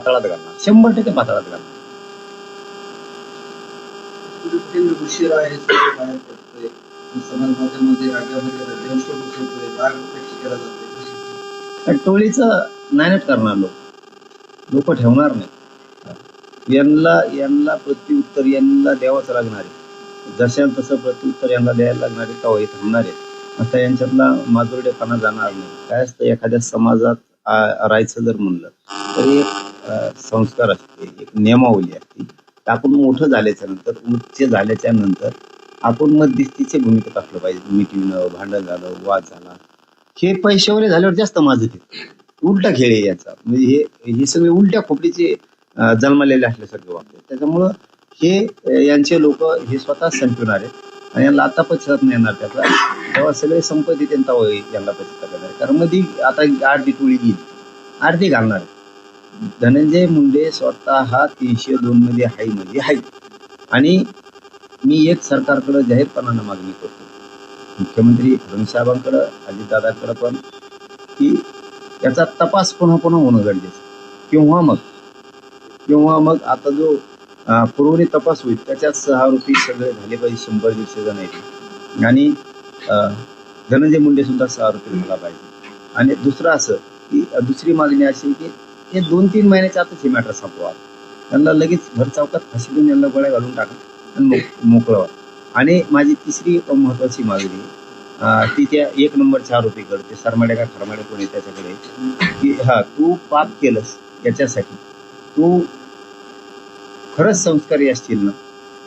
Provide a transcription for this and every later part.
पाताळात घालणार. शंभर टक्के पाताळात घालणार. उशीर आहे सगळं बाहेर पडतोय. समाज माध्यमामध्ये राज्यामध्ये राज्यांश होतोय राग व्यक्त केला जातोय. तर टोळीचं नायनट करणार लोक. लोक ठेवणार नाही. यांना यांना प्रत्युत्तर यांना द्यावंच लागणार आहे. जशा तसं प्रत्युत्तर यांना द्यायला लागणार आहे तेव्हा हे थांबणार आहे. आता यांच्यातला माजुरडेपणा जाणार नाही. काय असतं एखाद्या समाजात राहायचं जर म्हणलं तर एक संस्कार असते एक नियमावली असते. आपण मोठं झाल्याच्यानंतर उच्च झाल्याच्यानंतर आपण मध्यस्थीची भूमिकेत असलं पाहिजे. मिटविणं भांडण झालं वाद झाला. हे पैशावरे झाल्यावर जास्त माझं ते. उलटा खेळ आहे याचा. म्हणजे हे हे सगळे उलट्या खोपडीचे जन्मलेले असल्यासारखे वागतात त्याच्यामुळं हे यांचे लोक हे स्वतः संपवणार आहेत. आणि यांना आता पश्चात नाही येणार त्याचा तेव्हा सगळे संपत्ती त्यांचा यांना पश्चात करणार कारण मध्ये आता अर्धी टोळी गेली. अर्धी घालणार. आहे. धनंजय मुंडे स्वतः हा तीनशे दोन मध्ये आहे म्हणजे आहे आणि मी एक सरकारकडं जाहीरपणानं मागणी करतो. मुख्यमंत्री फडणवीस साहेबांकडं पण की याचा तपास पुन्हा पुन्हा होणं गरजेचं किंवा मग किंवा मग आता जो पुरवणी तपास होईल त्याच्यात सहा रुपये सगळे झाले पाहिजे शंभर दीडशे जण आहेत. आणि अं, धनंजय मुंडे सुद्धा सहा रुपये झाला पाहिजे. आणि दुसरं असं की दुसरी मागणी अशी की हे दोन तीन महिन्याच्या आतच हे मॅटर संपवा त्यांना लगेच भर चौकात फाशी देऊन यांना गोळ्या घालून टाका आणि मोकळं आणि माझी तिसरी महत्वाची मागणी ती त्या एक नंबरच्या आरोपीकडे ते सरमाडे का खरमाडे कोणी त्याच्याकडे की हा तू पाप केलंस याच्यासाठी. तू खरंच संस्कारी असतील ना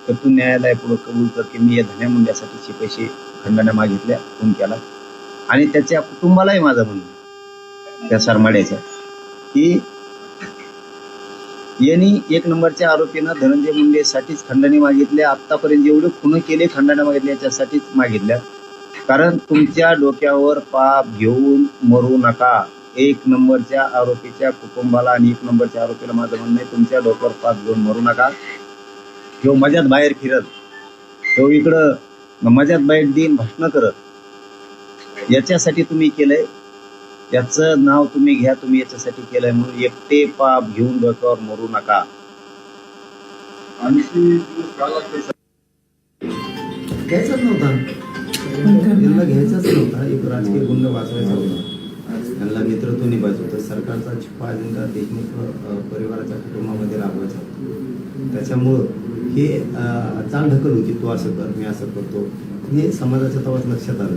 तर तू न्यायालयापुढे कबूल कर की मी या धन्या मुंड्यासाठीचे पैसे खंडाने मागितल्या फोन केला. आणि त्याच्या कुटुंबालाही माझं म्हणणं त्या सरमाड्याच्या की यांनी एक नंबरच्या आरोपीनं धनंजय मुंडेसाठीच खंडणी मागितल्या. आतापर्यंत जेवढे खुन केले खंडणी मागितल्या याच्यासाठीच मागितल्या. कारण तुमच्या डोक्यावर पाप घेऊन मरू नका. एक नंबरच्या आरोपीच्या कुटुंबाला आणि एक नंबरच्या आरोपीला माझं म्हणणं आहे तुमच्या डोक्यावर पाप घेऊन मरू नका. तो मजात बाहेर फिरत तो इकडं मजात बाहेर देईन भाषण करत याच्यासाठी तुम्ही केलंय. याचं नाव तुम्ही घ्या तुम्ही याच्यासाठी केलंय म्हणून एकटे पाप घेऊन डोक्यावर मरू नका. ऐंशी दिवस का लागते घ्यायचाच नव्हता. यांना घ्यायचाच नव्हता. एक राजकीय गुंड वाचवायचा होता. त्यांना नेतृत्व निभायचं होतं. सरकारचा छुपा अजेंडा देशमुख परिवाराच्या कुटुंबामध्ये राबवायचा होता. त्याच्यामुळं हे अ, चालढकल होती. तू असं कर मी असं करतो. हे समाजाच्या तेव्हाच लक्षात आलं.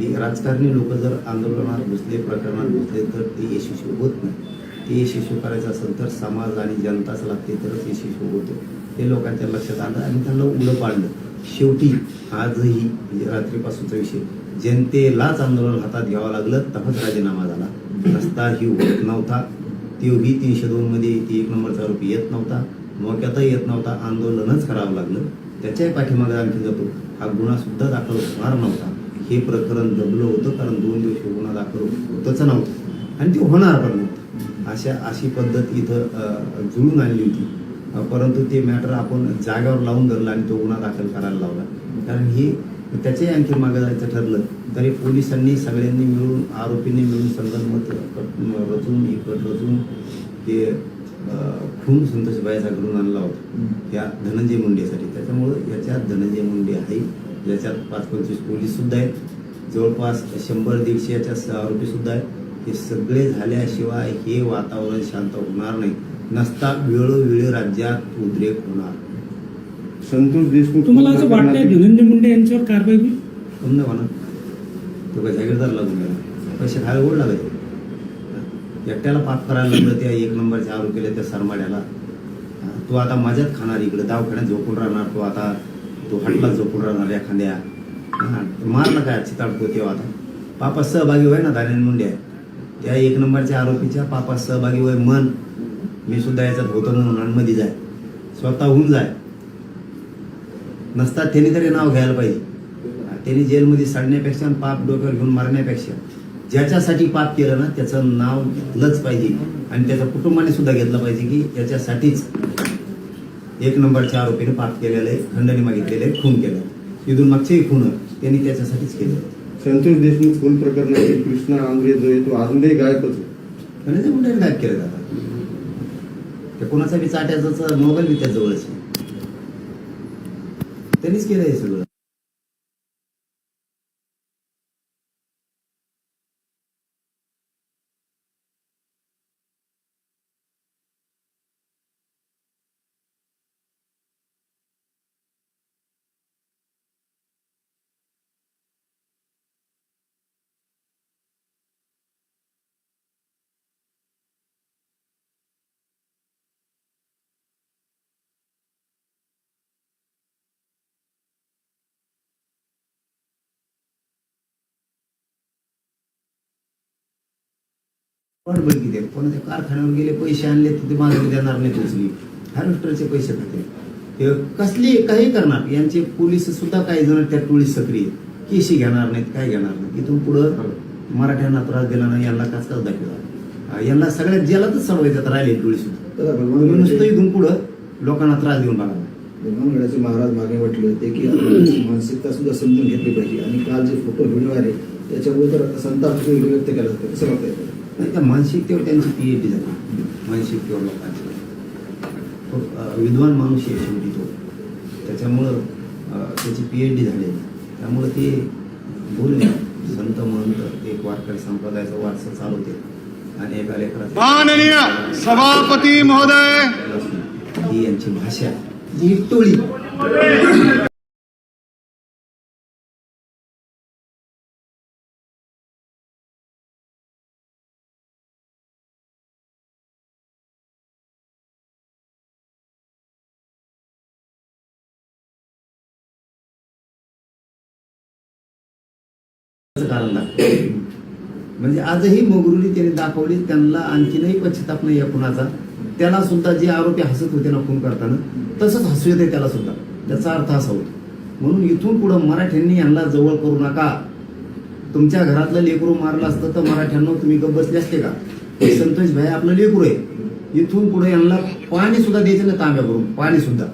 ते राजकारणी लोक जर आंदोलनात घुसले प्रकरणात घुसले तर ते यशस्वी होत नाही. ते यशस्वी करायचं असेल तर समाज आणि जनताच लागते तरच यशस्वी होतो. ते लोकांच्या लक्षात आलं आणि त्यांना उलं पाडलं. शेवटी आजही म्हणजे रात्रीपासूनचा विषय जनतेलाच आंदोलन हातात घ्यावं लागलं तेव्हाच राजीनामा झाला. रस्ता ही होत नव्हता. तोही तीनशे दोनमध्ये ती एक नंबरचा आरोपी येत नव्हता. मोक्यातही येत नव्हता. आंदोलनच करावं लागलं. त्याच्याही पाठीमागे आणखी जातो. हा गुन्हासुद्धा दाखल होणार नव्हता. हे प्रकरण दबलं होतं कारण दोन दिवस हे गुन्हा दाखल होतच नव्हतं. आणि ते होणार पण नव्हतं. अशा अशी पद्धत इथं जुळून आणली होती. परंतु ते मॅटर आपण जागेवर लावून धरला आणि तो गुन्हा दाखल करायला लावला. कारण ही त्याच्याही आणखी मागं जायचं ठरलं. तरी पोलिसांनी सगळ्यांनी मिळून आरोपींनी मिळून संगनमत कट रचून ही कट रचून ते खून संतोषबाईचा घडून आणला होता. त्या धनंजय मुंडेसाठी. त्याच्यामुळं याच्यात धनंजय मुंडे आहे. याच्यात पाच पंचवीस पोलीस सुद्धा आहेत. जवळपास शंभर दीडशे याच्यात आरोपी सुद्धा आहेत. हे सगळे झाल्याशिवाय हे वातावरण शांत होणार नाही. नसता वेळोवेळी राज्यात उद्रेक होणार. संतोष देशमुख तुम्हाला असं वाटतंय धनंजय मुंडे यांच्यावर कारवाई होईल? कम नाही म्हणा तो काय जागीरदार लागून गेला. पैसे खायला गोड लागत एकट्याला पाप करायला लागलं त्या एक नंबरच्या आरोपीला त्या सरमाड्याला. तू आता मजात खाणार इकडे. दवाखान्यात झोपून राहणार तू आता. तो हटला झोपून राहणार एखाद्या मारलं मारला काय चिताडतो तेव्हा आता? पापात सहभागी होय ना दानेन मुंडे? त्या एक नंबरच्या आरोपीच्या पापात सहभागी होय मन मी सुद्धा याच्यात होतो म्हणून मध्ये जाय. स्वतःहून जाय. नसतात त्यांनी तरी नाव घ्यायला पाहिजे. त्यांनी जेलमध्ये सडण्यापेक्षा आणि पाप डोक्यावर घेऊन मारण्यापेक्षा ज्याच्यासाठी पाप केलं ना त्याचं नाव घेतलंच पाहिजे. आणि त्याच्या कुटुंबाने सुद्धा घेतलं पाहिजे की याच्यासाठीच. एक नंबरच्या आरोपीने पाप केलेलं आहे खंडणी मागितलेलं आहे खून केलं इथून मागचेही खून त्यांनी त्याच्यासाठीच केलं संतोष देशमुख खून प्रकरणातील कृष्णा आंग्रे जो आहे तो अजूनही गायबच आहे आणि ते मुंडे गायब केलं जातात ते कोणाचा बी चाट्याचा मोबाईल बी त्याजवळच. त्यांनीच केलं हे सगळं. पण बघितले कोणाच्या कारखान्यावर गेले पैसे आणले तर ते माझ्याकडे देणार नाही उचली हार्वेस्टरचे पैसे खाते. ते कसली काही करणार? यांचे पोलीस सुद्धा काही जण त्या टोळीत सक्रिय. केशी घेणार नाहीत काय घेणार नाहीत. इथून पुढं मराठ्यांना त्रास दिला नाही यांना काच काच दाखवला. यांना सगळ्यात जेलातच सडवायच्यात राहिले टोळी सुद्धा. नुसतं इथून पुढं लोकांना त्रास देऊन बघा. भगवानगडाचे महाराज मागे म्हटले होते की मानसिकता सुद्धा समजून घेतली पाहिजे. आणि काल जे फोटो व्हिडिओ आले आता संताप व्यक्त केला जातो. कसं बघता येतं नाही त्या मानसिकतेवर त्यांची पीएचडी झाली. मानसिकतेवर लोकांची. तो विद्वान माणूस आहे शेवटी तो. त्याच्यामुळं त्याची पीएचडी झाली. त्यामुळं ते बोलले संत महंत एक वारकरी संप्रदायाचा वारसा चालवते आणि एका लेकराचा माननीय सभापती महोदय! ही यांची भाषा ही टोळी. म्हणजे आजही मगरुली त्याने दाखवली त्यांना आणखीनही पश्चिताप नाही या कुणाचा. त्याला सुद्धा जे आरोपी हसत होते ना खून करताना तसंच हसू येते त्याला सुद्धा. त्याचा अर्थ असा होतो. म्हणून इथून पुढं मराठ्यांनी यांना जवळ करू नका. तुमच्या घरातलं लेकरू मारलं असतं तर मराठ्यांना तुम्ही गप बसले असते का? हे संतोष भाई आपलं लेकरू आहे. इथून पुढे यांना पाणी सुद्धा द्यायचं ना तांब्यावरून. पाणी सुद्धा.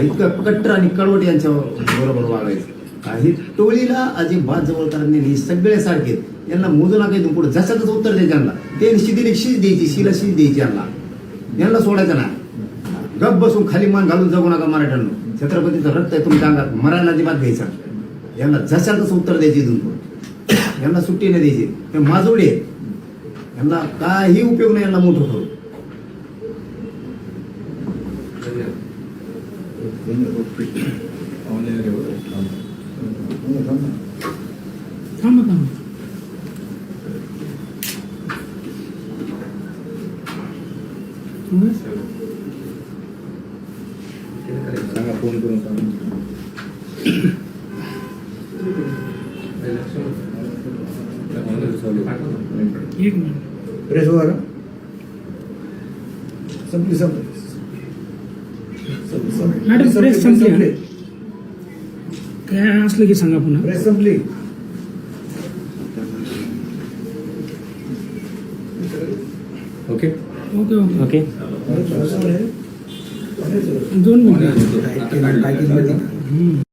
इतकं कट्टर आणि कळवट यांच्या बरोबर वागायचं. हा, टोळीला अजिबात जवळ करणे हे सगळे सारखे यांना मोजू नका इथून पुढे जशातच उत्तर द्यायचं यांना. ते शिदीने शीज द्यायची शिला शीज द्यायची यांना. यांना सोडायचं ना गप बसून खाली मान घालून जगू नका मराठ्यांना. छत्रपतीचं रक्त आहे तुमच्या अंगात मरायला अजिबात घ्यायचा यांना जशातच उत्तर द्यायची इथून पुढे. यांना सुट्टी नाही द्यायची. ते माजोडी आहे यांना काही उपयोग नाही यांना मोठं करू थांबा थांबा. सांगा फोन करून सांगा. एक मिनिट. प्रेस वगैरे संपली संपली. संपली, प्रेस संपली. काय असलं की सांगा पुन्हा. ओके ओके ओके ओके दोन मिनिट. हम्म.